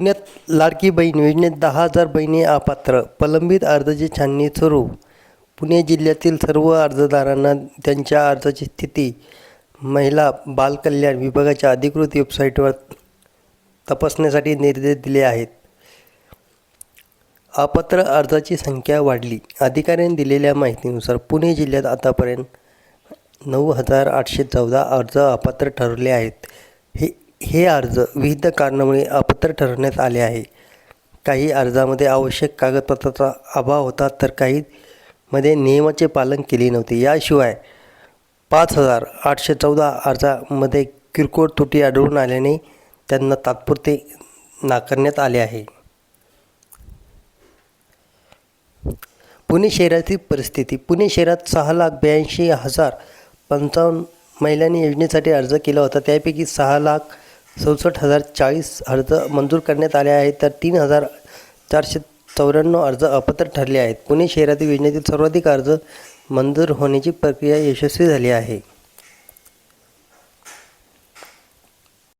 पुण्यात लाडकी बहीण योजनेत दहा हजार बहिणी अपात्र. प्रलंबित अर्जाची छाननी सुरू. पुणे जिल्ह्यातील सर्व अर्जदारांना त्यांच्या अर्जाची स्थिती महिला बालकल्याण विभागाच्या अधिकृत वेबसाईटवर तपासण्यासाठी निर्देश दिले आहेत. अपात्र अर्जाची संख्या वाढली. अधिकाऱ्यांनी दिलेल्या माहितीनुसार पुणे जिल्ह्यात आतापर्यंत नऊ हजार आठशे चौदा अर्ज अपात्र ठरले आहेत. हे हे अर्ज विविध कारणामुळे अपात्र ठरवण्यात आले आहे. काही अर्जामध्ये आवश्यक कागदपत्राचा अभाव होता तर काहीमध्ये नियमाचे पालन केले नव्हते. याशिवाय पाच हजार आठशे चौदा अर्जामध्ये किरकोळ त्रुटी आढळून आल्याने त्यांना तात्पुरते नाकारण्यात आले आहे. पुणे शहरातील परिस्थिती. पुणे शहरात सहा लाख ब्याऐंशी हजार पंचावन्न महिलांनी योजनेसाठी अर्ज केला होता. त्यापैकी सहा लाख चौसष्ट हजार चाळीस अर्ज मंजूर करण्यात आले आहेत तर तीन हजार चारशे चौऱ्याण्णव अर्ज अपात्र ठरले आहेत. पुणे शहरातील योजनेतील सर्वाधिक अर्ज मंजूर होण्याची प्रक्रिया यशस्वी झाली आहे.